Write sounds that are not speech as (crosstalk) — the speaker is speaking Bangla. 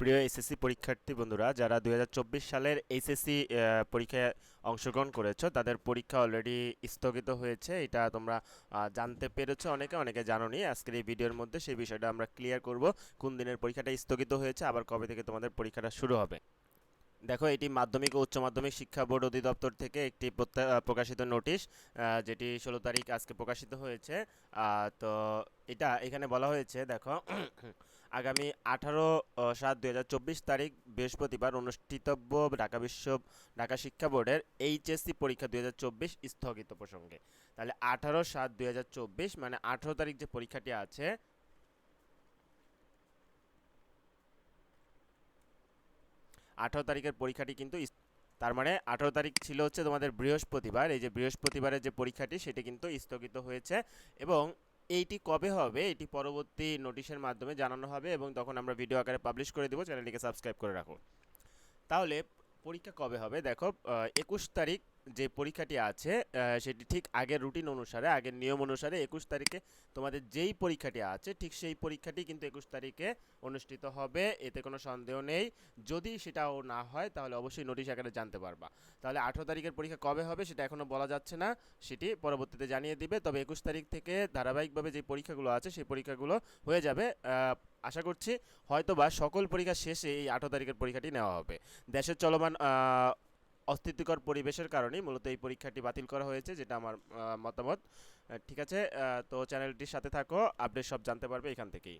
প্রিয় এসএসসি পরীক্ষার্থী বন্ধুরা, যারা দুই হাজার চব্বিশ সালের এইচএসসি পরীক্ষায় অংশগ্রহণ করেছ, তাদের পরীক্ষা অলরেডি স্থগিত হয়েছে। এটা তোমরা জানতে পেরেছ। অনেকে অনেকে জানোনি। আজকের এই ভিডিওর মধ্যে সেই বিষয়টা আমরা ক্লিয়ার করব। কোন দিনের পরীক্ষাটা স্থগিত হয়েছে, আবার কবে থেকে তোমাদের পরীক্ষাটা শুরু হবে। দেখো, এটি মাধ্যমিক ও উচ্চ মাধ্যমিক শিক্ষা বোর্ড অধিদপ্তর থেকে একটি প্রকাশিত নোটিশ যেটি ষোলো তারিখ আজকে প্রকাশিত হয়েছে। তো এটা এখানে বলা হয়েছে, দেখো, (clears throat) আগামী আঠারো সাত দুই হাজার চব্বিশ তারিখ বৃহস্পতিবার অনুষ্ঠিতব্য ঢাকা বিশ্ব, ঢাকা শিক্ষা বোর্ডের এইচএসসি পরীক্ষা দুই হাজার চব্বিশ স্থগিত প্রসঙ্গে। তাহলে আঠারো সাত দুই হাজার চব্বিশ মানে আঠারো তারিখ যে পরীক্ষাটি আছে আঠারো তারিখের পরীক্ষাটি কিন্তু তার মানে আঠারো তারিখ ছিল হচ্ছে তোমাদের বৃহস্পতিবার। এই যে বৃহস্পতিবারের যে পরীক্ষাটি, সেটি কিন্তু স্থগিত হয়েছে এবং এইটি কবে হবে, এটি পরবর্তী নোটিশের মাধ্যমে জানানো হবে এবং তখন আমরা ভিডিও আকারে পাবলিশ করে দেবো। চ্যানেলটিকে সাবস্ক্রাইব করে রাখো। তাহলে পরীক্ষা কবে হবে? দেখো একুশ তারিখ যে পরীক্ষাটি আছে সেটি ঠিক আগের রুটিন অনুসারে, আগের নিয়ম অনুসারে একুশ তারিখে তোমাদের যেই পরীক্ষাটি আছে, ঠিক সেই পরীক্ষাটি কিন্তু একুশ তারিখে অনুষ্ঠিত হবে। এতে কোনো সন্দেহ নেই। যদি সেটাও না হয়, তাহলে অবশ্যই নোটিশ আকারে জানতে পারবা। তাহলে আঠেরো তারিখের পরীক্ষা কবে হবে সেটা এখনও বলা যাচ্ছে না। সেটি পরবর্তীতে জানিয়ে দিবে। তবে একুশ তারিখ থেকে ধারাবাহিকভাবে যে পরীক্ষাগুলো আছে, সেই পরীক্ষাগুলো হয়ে যাবে। আশা করছি হয়তোবা সকল পরীক্ষা শেষে এই আঠেরো তারিখের পরীক্ষাটি নেওয়া হবে। দেশের চলমান আহ, অস্থিতিকর পরিবেশের কারণেই মূলত এই পরীক্ষাটি বাতিল করা হয়েছে যেটা আমার মতামত। ঠিক আছে তো চ্যানেলটির সাথে থাকো আপডেট সব জানতে পারবে এখান থেকেই।